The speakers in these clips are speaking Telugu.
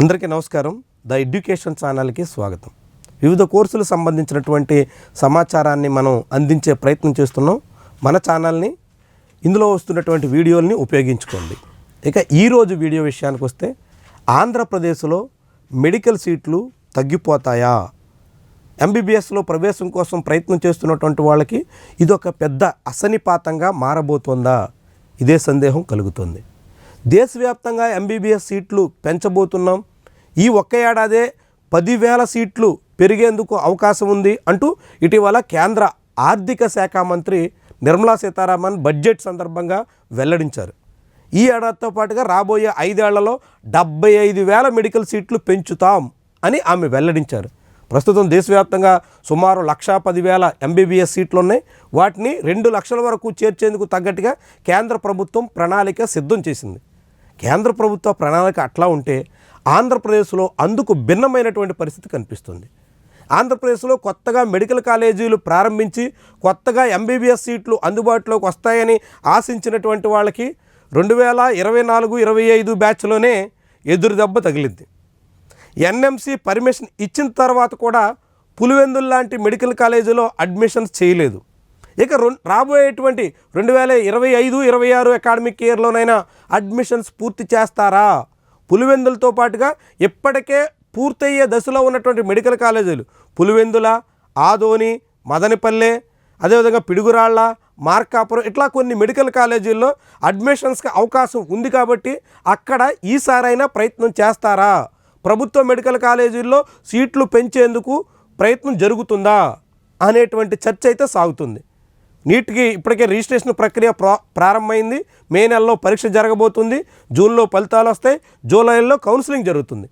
అందరికీ నమస్కారం. ద ఎడ్యుకేషన్ ఛానల్కి స్వాగతం. వివిధ కోర్సులకు సంబంధించినటువంటి సమాచారాన్ని మనం అందించే ప్రయత్నం చేస్తున్నాం. మన ఛానల్ని ఇందులో వస్తున్నటువంటి వీడియోల్ని ఉపయోగించుకోండి. ఇక ఈరోజు వీడియో విషయానికి వస్తే ఆంధ్రప్రదేశ్లో మెడికల్ సీట్లు తగ్గిపోతాయా? ఎంబీబీఎస్లో ప్రవేశం కోసం ప్రయత్నం చేస్తున్నటువంటి వాళ్ళకి ఇది ఒక పెద్ద అసనిపాతంగా మారబోతోందా? ఇదే సందేహం కలుగుతుంది. దేశవ్యాప్తంగా ఎంబీబీఎస్ సీట్లు పెంచబోతున్నాం. ఈ ఒక్క ఏడాదే పదివేల సీట్లు పెరిగేందుకు అవకాశం ఉంది అంటూ ఇటీవల కేంద్ర ఆర్థిక శాఖ మంత్రి నిర్మలా సీతారామన్ బడ్జెట్ సందర్భంగా వెల్లడించారు. ఈ ఏడాదితో పాటుగా రాబోయే ఐదేళ్ళలో డెబ్బై ఐదు వేల మెడికల్ సీట్లు పెంచుతాం అని ఆమె వెల్లడించారు. ప్రస్తుతం దేశవ్యాప్తంగా సుమారు లక్షా పదివేల ఎంబీబీఎస్ సీట్లు ఉన్నాయి వాటిని రెండు లక్షల వరకు చేర్చేందుకు తగ్గట్టుగా కేంద్ర ప్రభుత్వం ప్రణాళిక సిద్ధం చేసింది. కేంద్ర ప్రభుత్వ ప్రణాళిక అట్లా ఉంటే ఆంధ్రప్రదేశ్లో అందుకు భిన్నమైనటువంటి పరిస్థితి కనిపిస్తుంది. ఆంధ్రప్రదేశ్లో కొత్తగా మెడికల్ కాలేజీలు ప్రారంభించి కొత్తగా ఎంబీబీఎస్ సీట్లు అందుబాటులోకి వస్తాయని ఆశించినటువంటి వాళ్ళకి రెండు వేల ఇరవై నాలుగు ఇరవై ఐదు బ్యాచ్లోనే ఎదురు దెబ్బ తగిలింది. ఎన్ఎంసి పర్మిషన్ ఇచ్చిన తర్వాత కూడా పులివెందులు లాంటి మెడికల్ కాలేజీలో అడ్మిషన్స్ చేయలేదు. ఇక రాబోయేటువంటి రెండు వేల ఇరవై ఐదు ఇరవై ఆరు అకాడమిక్ ఇయర్లోనైనా అడ్మిషన్స్ పూర్తి చేస్తారా? పులివెందులతో పాటుగా ఇప్పటికే పూర్తయ్యే దశలో ఉన్నటువంటి మెడికల్ కాలేజీలు పులివెందుల ఆదోని మదనపల్లె అదేవిధంగా పిడుగురాళ్ళ మార్కాపురం ఇట్లా కొన్ని మెడికల్ కాలేజీల్లో అడ్మిషన్స్కి అవకాశం ఉంది కాబట్టి అక్కడ ఈసారైనా ప్రయత్నం చేస్తారా? ప్రభుత్వ మెడికల్ కాలేజీల్లో సీట్లు పెంచేందుకు ప్రయత్నం జరుగుతుందా? అనేటువంటి చర్చ అయితే సాగుతుంది. నీట్కి ఇప్పటికే రిజిస్ట్రేషన్ ప్రక్రియ ప్రారంభమైంది. మే నెలలో పరీక్ష జరగబోతుంది. జూన్లో ఫలితాలు వస్తాయి. జూలైలో కౌన్సిలింగ్ జరుగుతుంది.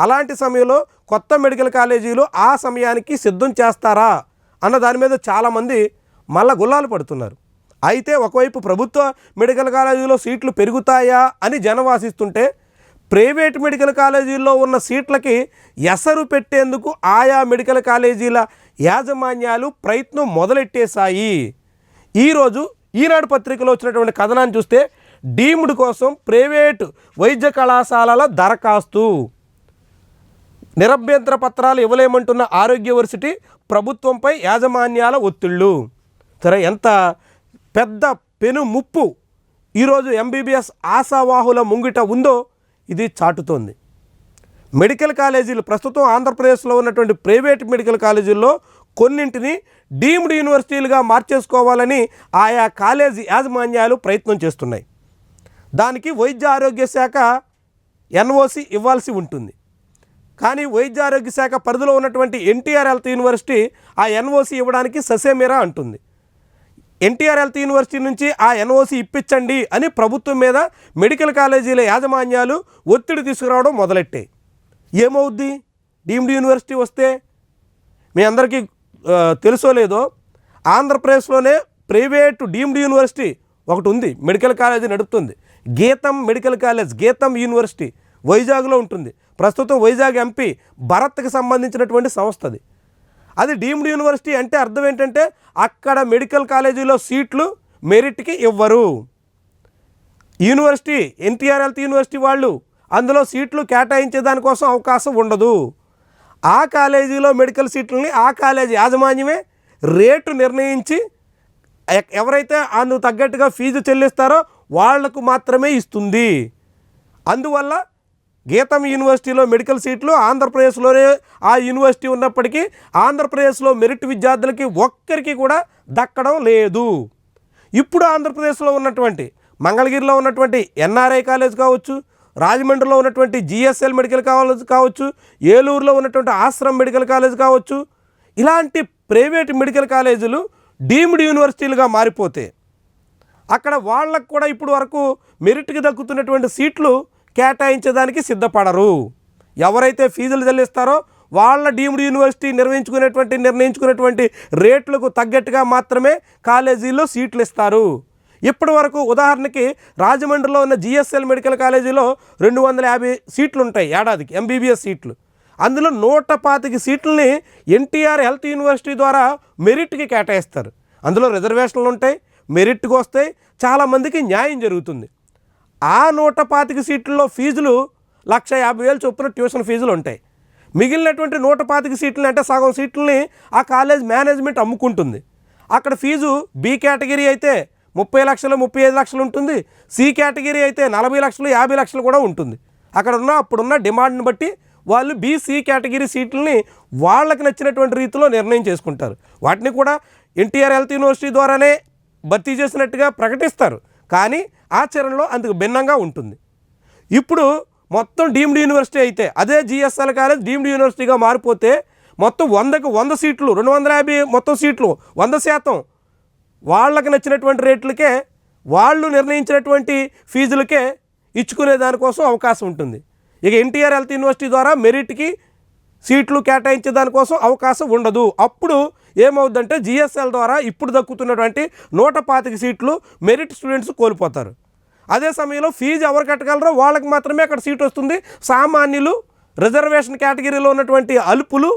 అలాంటి సమయంలో కొత్త మెడికల్ కాలేజీలు ఆ సమయానికి సిద్ధం చేస్తారా అన్న దాని మీద చాలామంది మళ్ళా గుల్లాలు పడుతున్నారు. అయితే ఒకవైపు ప్రభుత్వ మెడికల్ కాలేజీలో సీట్లు పెరుగుతాయా అని జనం ఆశిస్తుంటే ప్రైవేట్ మెడికల్ కాలేజీల్లో ఉన్న సీట్లకి ఎసరు పెట్టేందుకు ఆయా మెడికల్ కాలేజీల యాజమాన్యాలు ప్రయత్నం మొదలెట్టేశాయి. ఈరోజు ఈనాడు పత్రికలో వచ్చినటువంటి కథనాన్ని చూస్తే డీమ్డ్ కోసం ప్రైవేటు వైద్య కళాశాలల దరఖాస్తు. నిరభ్యంతర పత్రాలు ఇవ్వలేమంటున్న ఆరోగ్య వర్సిటీ ప్రభుత్వంపై యాజమాన్యాల ఒత్తిళ్ళు సరే ఎంత పెద్ద పెను ముప్పు ఈరోజు ఎంబీబీఎస్ ఆశావాహుల ముంగిట ఉందో ఇది చాటుతోంది. మెడికల్ కాలేజీలు ప్రస్తుతం ఆంధ్రప్రదేశ్లో ఉన్నటువంటి ప్రైవేట్ మెడికల్ కాలేజీల్లో కొన్నింటిని డీమ్డ్ యూనివర్సిటీలుగా మార్చేసుకోవాలని ఆయా కాలేజీ యాజమాన్యాలు ప్రయత్నం చేస్తున్నాయి. దానికి వైద్య ఆరోగ్య శాఖ ఎన్ఓసి ఇవ్వాల్సి ఉంటుంది. కానీ వైద్య ఆరోగ్య శాఖ పరిధిలో ఉన్నటువంటి ఎన్టీఆర్ హెల్త్ యూనివర్సిటీ ఆ ఎన్ఓసి ఇవ్వడానికి ససేమిరా అంటుంది. ఎన్టీఆర్ హెల్త్ యూనివర్సిటీ నుంచి ఆ ఎన్ఓసి ఇప్పించండి అని ప్రభుత్వం మీద మెడికల్ కాలేజీల యాజమాన్యాలు ఒత్తిడి తీసుకురావడం మొదలెట్టాయి ఏమవుద్ది? డీమ్డ్ యూనివర్సిటీ వస్తే మీ అందరికీ తెలుసో లేదో ఆంధ్రప్రదేశ్లోనే ప్రైవేటు డీమ్డ్ యూనివర్సిటీ ఒకటి ఉంది మెడికల్ కాలేజీ నడుపుతుంది. గీతం మెడికల్ కాలేజ్ గీతం యూనివర్సిటీ వైజాగ్లో ఉంటుంది. ప్రస్తుతం వైజాగ్ ఎంపీ భరత్కి సంబంధించినటువంటి సంస్థ అది. అది డీమ్డ్ యూనివర్సిటీ అంటే అర్థం ఏంటంటే అక్కడ మెడికల్ కాలేజీలో సీట్లు మెరిట్కి ఇవ్వరు. యూనివర్సిటీ ఎన్టీఆర్ హెల్త్ యూనివర్సిటీ వాళ్ళు అందులో సీట్లు కేటాయించే దానికోసం అవకాశం ఉండదు. ఆ కాలేజీలో మెడికల్ సీట్లని ఆ కాలేజీ యాజమాన్యమే రేటు నిర్ణయించి ఎవరైతే అందుకు తగ్గట్టుగా ఫీజు చెల్లిస్తారో వాళ్ళకు మాత్రమే ఇస్తుంది. అందువల్ల గీతం యూనివర్సిటీలో మెడికల్ సీట్లు ఆంధ్రప్రదేశ్లోనే ఆ యూనివర్సిటీ ఉన్నప్పటికీ ఆంధ్రప్రదేశ్లో మెరిట్ విద్యార్థులకి ఒక్కరికి కూడా దక్కడం లేదు. ఇప్పుడు ఆంధ్రప్రదేశ్లో ఉన్నటువంటి మంగళగిరిలో ఉన్నటువంటి ఎన్ఆర్ఐ కాలేజ్ కావచ్చు రాజమండ్రిలో ఉన్నటువంటి జిఎస్ఎల్ మెడికల్ కాలేజ్ కావచ్చు ఏలూరులో ఉన్నటువంటి ఆశ్రమ్ మెడికల్ కాలేజ్ కావచ్చు ఇలాంటి ప్రైవేట్ మెడికల్ కాలేజీలు డీమ్డ్ యూనివర్సిటీలుగా మారిపోతే అక్కడ వాళ్ళకు కూడా ఇప్పుడు వరకు మెరిట్కి దక్కుతున్నటువంటి సీట్లు కేటాయించడానికి సిద్ధపడరు. ఎవరైతే ఫీజులు చెల్లిస్తారో వాళ్ళ డీమ్డ్ యూనివర్సిటీ నిర్వహించుకునేటువంటి నిర్ణయించుకునేటువంటి రేట్లకు తగ్గట్టుగా మాత్రమే కాలేజీల్లో సీట్లు ఇస్తారు. ఇప్పటి వరకు ఉదాహరణకి రాజమండ్రిలో ఉన్న జిఎస్ఎల్ మెడికల్ కాలేజీలో రెండు వందల యాభై సీట్లు ఉంటాయి ఏడాదికి ఎంబీబీఎస్ సీట్లు. అందులో నూట పాతిక సీట్లని ఎన్టీఆర్ హెల్త్ యూనివర్సిటీ ద్వారా మెరిట్కి కేటాయిస్తారు. అందులో రిజర్వేషన్లు ఉంటాయి మెరిట్కి వస్తాయి చాలామందికి న్యాయం జరుగుతుంది. ఆ నూట పాతిక సీట్లలో ఫీజులు లక్ష యాభై వేలు చొప్పున ట్యూషన్ ఫీజులు ఉంటాయి. మిగిలినటువంటి నూట పాతిక సీట్లని అంటే సగం సీట్లని ఆ కాలేజ్ మేనేజ్మెంట్ అమ్ముకుంటుంది. అక్కడ ఫీజు బి కేటగిరీ అయితే ముప్పై లక్షలు ముప్పై ఐదు లక్షలు ఉంటుంది. సి కేటగిరీ అయితే నలభై లక్షలు యాభై లక్షలు కూడా ఉంటుంది. అక్కడ ఉన్న అప్పుడున్న డిమాండ్ని బట్టి వాళ్ళు బీసీ కేటగిరీ సీట్లని వాళ్ళకి నచ్చినటువంటి రీతిలో నిర్ణయం చేసుకుంటారు. వాటిని కూడా ఎన్టీఆర్ హెల్త్ యూనివర్సిటీ ద్వారానే భర్తీ చేసినట్టుగా ప్రకటిస్తారు. కానీ ఆచరణలో అందుకు భిన్నంగా ఉంటుంది. ఇప్పుడు మొత్తం డీమ్డ్ యూనివర్సిటీ అయితే అదే జిఎస్ఎల్ కాలేజ్ డీమ్డ్ యూనివర్సిటీగా మారిపోతే మొత్తం వందకు వంద సీట్లు రెండు వందల యాభై మొత్తం సీట్లు వంద శాతం వాళ్ళకి నచ్చినటువంటి రేట్లకే వాళ్ళు నిర్ణయించినటువంటి ఫీజులకే ఇచ్చుకునే దానికోసం అవకాశం ఉంటుంది. ఇక ఎన్టీఆర్ హెల్త్ యూనివర్సిటీ ద్వారా మెరిట్కి సీట్లు కేటాయించే దానికోసం అవకాశం ఉండదు. అప్పుడు ఏమవుద్దంటే జిఎస్ఎల్ ద్వారా ఇప్పుడు దక్కుతున్నటువంటి నూట పాతిక సీట్లు మెరిట్ స్టూడెంట్స్ కోల్పోతారు. అదే సమయంలో ఫీజు ఎవరు కట్టగలరో వాళ్ళకి మాత్రమే అక్కడ సీట్ వస్తుంది. సామాన్యులు రిజర్వేషన్ కేటగిరీలో ఉన్నటువంటి అలుపులు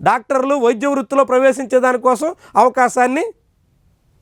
డాక్టర్లు వైద్య వృత్తిలో ప్రవేశించే దానికోసం అవకాశాన్ని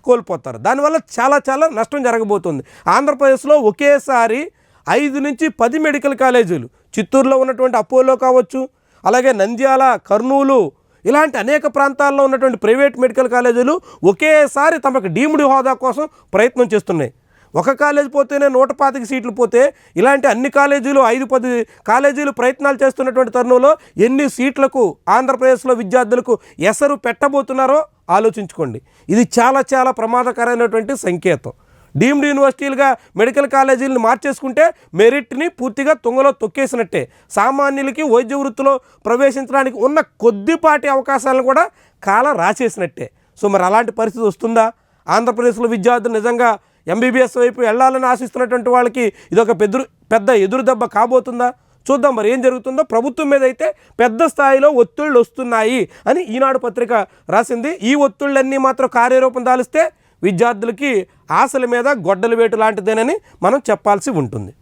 కోల్పోతారు. దానివల్ల చాలా చాలా నష్టం జరగబోతుంది. ఆంధ్రప్రదేశ్లో ఒకేసారి ఐదు నుంచి పది మెడికల్ కాలేజీలు. చిత్తూరులో ఉన్నటువంటి అపోలో కావచ్చు అలాగే నంద్యాల కర్నూలు ఇలాంటి అనేక ప్రాంతాల్లో ఉన్నటువంటి ప్రైవేట్ మెడికల్ కాలేజీలు ఒకేసారి తమకు డీముడి హోదా కోసం ప్రయత్నం చేస్తున్నాయి. ఒక కాలేజ్ పోతేనే నూట పాతిక సీట్లు పోతే ఇలాంటి అన్ని కాలేజీలు ఐదు పది కాలేజీలు ప్రయత్నాలు చేస్తున్నటువంటి తరుణంలో ఎన్ని సీట్లకు ఆంధ్రప్రదేశ్లో విద్యార్థులకు ఎసరు పెట్టబోతున్నారో ఆలోచించుకోండి. ఇది చాలా చాలా ప్రమాదకరమైనటువంటి సంకేతం. డీమ్డ్ యూనివర్సిటీలుగా మెడికల్ కాలేజీలను మార్చేసుకుంటే మెరిట్ని పూర్తిగా తుంగలో తొక్కేసినట్టే. సామాన్యులకి వైద్య వృత్తిలో ప్రవేశించడానికి ఉన్న కొద్దిపాటి అవకాశాలను కూడా కాల రాసేసినట్టే. సో మరి అలాంటి పరిస్థితి వస్తుందా? ఆంధ్రప్రదేశ్లో విద్యార్థులు నిజంగా ఎంబీబీఎస్ వైపు వెళ్ళాలని ఆశిస్తున్నటువంటి వాళ్ళకి ఇదొక పెద్ద పెద్ద ఎదురు దెబ్బ కాబోతుందా? చూద్దాం మరి ఏం జరుగుతుందో. ప్రభుత్వం మీద అయితే పెద్ద స్థాయిలో ఒత్తిళ్ళు వస్తున్నాయి అని ఈనాడు పత్రిక రాసింది. ఈ ఒత్తిళ్ళన్నీ మాత్రం కార్యరూపం దాలిస్తే విద్యార్థులకి ఆశల మీద గొడ్డల వేటు లాంటిదేనని మనం చెప్పాల్సి ఉంటుంది.